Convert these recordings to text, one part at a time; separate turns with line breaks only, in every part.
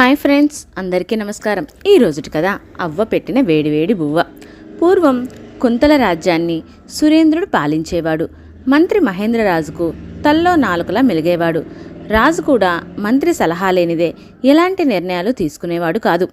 Hi friends అందరికీ నమస్కారం. ఈ రోజుటి కథ అవ్వ పెట్టిన వేడివేడి బువ్వ. పూర్వం కుంతల రాజ్యాన్ని సురేంద్రుడు పాలించేవాడు. మంత్రి మహేంద్రరాజుకు తల్లో నాలుకలా మెలిగేవాడు. రాజు కూడా మంత్రి సలహా లేనిదే ఎలాంటి నిర్ణయాలు తీసుకునేవాడు కాదు.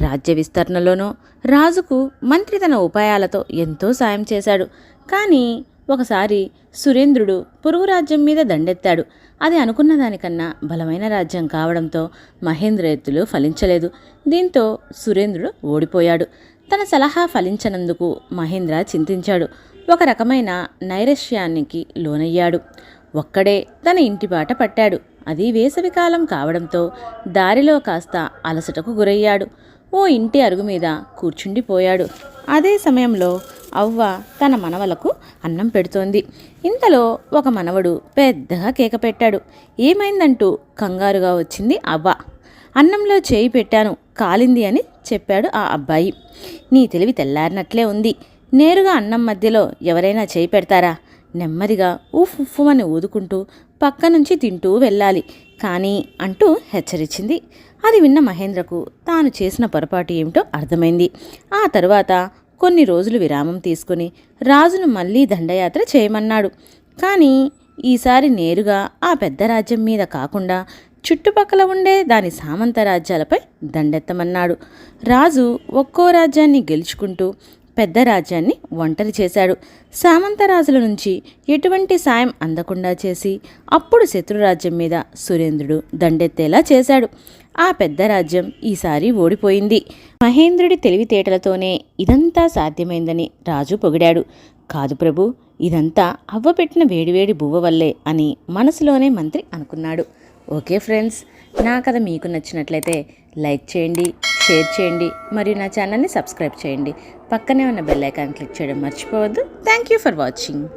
రాజ్య విస్తరణలోనూ రాజుకు మంత్రి తన ఉపాయాలతో ఎంతో సాయం చేశాడు. కానీ ఒకసారి సురేంద్రుడు పొరుగు రాజ్యం మీద దండెత్తాడు. అది అనుకున్న దానికన్నా బలమైన రాజ్యం కావడంతో మహేంద్ర ఎత్తులు ఫలించలేదు. దీంతో సురేంద్రుడు ఓడిపోయాడు. తన సలహా ఫలించనందుకు మహేంద్ర చింతించాడు. ఒక రకమైన నైరస్యానికి లోనయ్యాడు. ఒక్కడే తన ఇంటి బాట పట్టాడు. అది వేసవికాలం కావడంతో దారిలో కాస్త అలసటకు గురయ్యాడు. ఓ ఇంటి అరుగు మీద కూర్చుండిపోయాడు. అదే సమయంలో అవ్వ తన మనవలకు అన్నం పెడుతోంది. ఇంతలో ఒక మనవడు పెద్దగా కేక పెట్టాడు. ఏమైందంటూ కంగారుగా వచ్చింది అవ్వ. అన్నంలో చేయి పెట్టాను కాలింది అని చెప్పాడు ఆ అబ్బాయి. నీ తెలివి తెల్లారినట్లే ఉంది. నేరుగా అన్నం మధ్యలో ఎవరైనా చేయి పెడతారా? నెమ్మదిగా ఉఫ్ ఉఫ్ అని ఊదుకుంటూ పక్క నుంచి తింటూ వెళ్ళాలి. కానీ అంటూ హెచ్చరించింది. అది విన్న మహేంద్రకు తాను చేసిన పొరపాటు ఏమిటో అర్థమైంది. ఆ తరువాత కొన్ని రోజులు విరామం తీసుకుని రాజును మళ్ళీ దండయాత్ర చేయమన్నాడు. కానీ ఈసారి నేరుగా ఆ పెద్ద రాజ్యం మీద కాకుండా చుట్టుపక్కల ఉండే దాని సామంత రాజ్యాలపై దండెత్తమన్నాడు. రాజు ఒక్కో రాజ్యాన్ని గెలుచుకుంటూ పెద్ద రాజ్యాన్ని ఒంటరి చేశాడు. సామంతరాజుల నుంచి ఎటువంటి సాయం అందకుండా చేసి అప్పుడు శత్రురాజ్యం మీద సురేంద్రుడు దండెత్తేలా చేశాడు. ఆ పెద్ద రాజ్యం ఈసారి ఓడిపోయింది. మహేంద్రుడి తెలివితేటలతోనే ఇదంతా సాధ్యమైందని రాజు పొగిడాడు. కాదు ప్రభు ఇదంతా అవ్వపెట్టిన వేడివేడి బువ్వ వల్లే అని మనసులోనే మంత్రి అనుకున్నాడు. ఓకే ఫ్రెండ్స్ నా కథ మీకు నచ్చినట్లయితే లైక్ చేయండి షేర్ చేయండి. మరియు నా ఛానల్ని సబ్స్క్రైబ్ చేయండి. పక్కనే ఉన్న బెల్ ఐకాన్ క్లిక్ చేయడం మర్చిపోవద్దు. Thank you for watching.